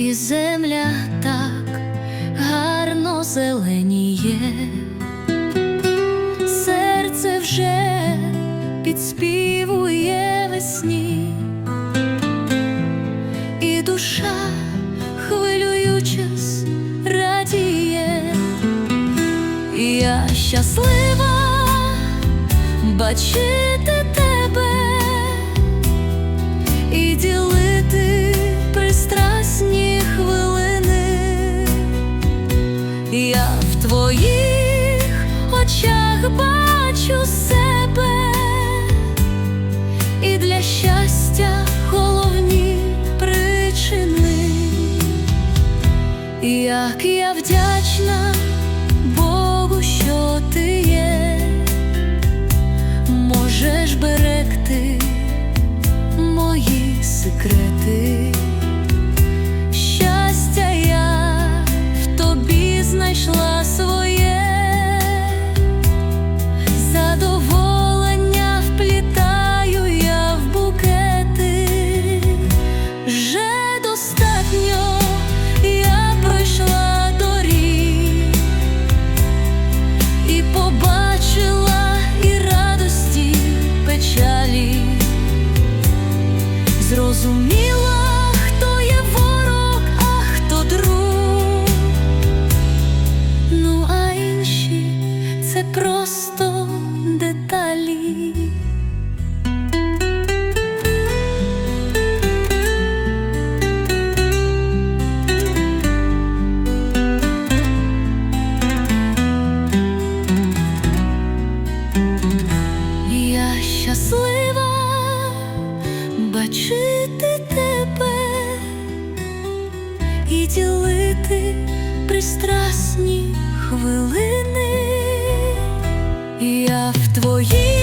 і земля так гарно зеленіє, серце вже підспівує весні, і душа хвилюючись радіє, і я щаслива бачити Як я вдячна Богу, що ти є, можеш берегти мої секрети. Це просто деталі. Я щаслива бачити тебе і ділити пристрасні хвилини. Я твоїх